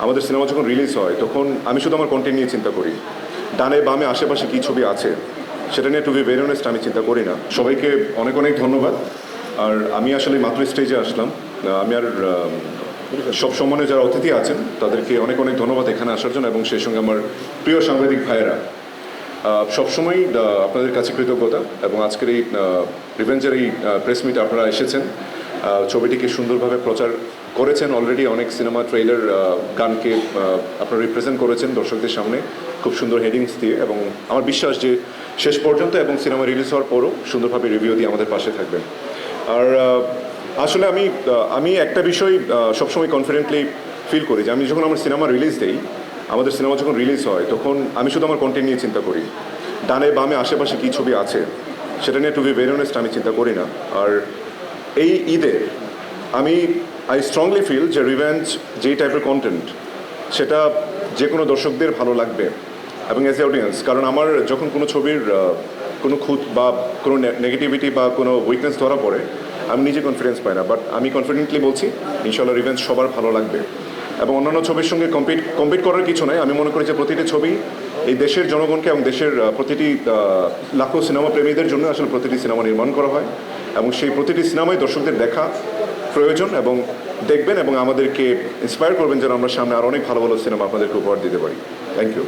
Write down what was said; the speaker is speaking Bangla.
আমাদের সিনেমা যখন রিলিজ হয়, তখন আমি শুধু আমার কন্টেন্ট নিয়ে চিন্তা করি। ডানে বামে আশেপাশে কী ছবি আছে, সেটা নিয়ে টু বি ভেরি অনেস্ট আমি চিন্তা করি না। সবাইকে অনেক অনেক ধন্যবাদ। আর আমি আসলে মাত্র স্টেজে আসলাম। আমি আর সব সম্মানে যারা অতিথি আছেন, তাদেরকে অনেক অনেক ধন্যবাদ এখানে আসার জন্য এবং সেই সঙ্গে আমার প্রিয় সাংবাদিক ভাইয়েরা। সবসময়ই আপনাদের কাছে কৃতজ্ঞতা এবং আজকের এই রিভেঞ্জের এই প্রেস মিটে আপনারা এসেছেন। ছবিটিকে সুন্দরভাবে প্রচার করেছেন অলরেডি অনেক সিনেমা ট্রেলার গানকে আপনারা রিপ্রেজেন্ট করেছেন দর্শকদের সামনে। খুব সুন্দর হেডিংস দিয়ে এবং আমার বিশ্বাস যে শেষ পর্যন্ত এবং সিনেমা রিলিজ হওয়ার পরও সুন্দরভাবে রিভিউ দিয়ে আমাদের পাশে থাকবেন। আর আসলে আমি আমি একটা বিষয় সবসময় কনফিডেন্টলি ফিল করি যে আমি যখন আমার সিনেমা রিলিজ দেই, আমাদের সিনেমা যখন রিলিজ হয়, তখন আমি শুধু আমার কন্টেন্ট নিয়ে চিন্তা করি। ডানে বামে আশেপাশে কী ছবি আছে, সেটা নিয়ে টু বি ভেরি অনেস্ট আমি চিন্তা করি না। আর এই ঈদে আমি আই স্ট্রংলি ফিল যে রিভেঞ্জ যেই টাইপের কন্টেন্ট সেটা যে কোনো দর্শকদের ভালো লাগবে এবং এজ এ অডিয়েন্স কারণ আমার যখন কোনো ছবির কোনো খুঁত বা কোনো নেগেটিভিটি বা কোনো উইকনেস ধরা পড়ে, আমি নিজে কনফিডেন্স পাই না বাট আমি কনফিডেন্টলি বলছি ইনশাল্লাহ রিভেঞ্জ সবার ভালো লাগবে। এবং অন্যান্য ছবির সঙ্গে কম্পিট কম্পিট করার কিছু নাই। আমি মনে করি যে প্রতিটি ছবি এই দেশের জনগণকে এবং দেশের প্রতিটি লাখো সিনেমা প্রেমীদের জন্য আসলে প্রতিটি সিনেমা নির্মাণ করা হয় এবং সেই প্রতিটি সিনেমায় দর্শকদের দেখা প্রয়োজন এবং দেখবেন এবং আমাদেরকে ইন্সপায়ার করবেন যেন আমরা সামনে আরও অনেক ভালো ভালো সিনেমা আপনাদেরকে উপহার দিতে পারি। Thank you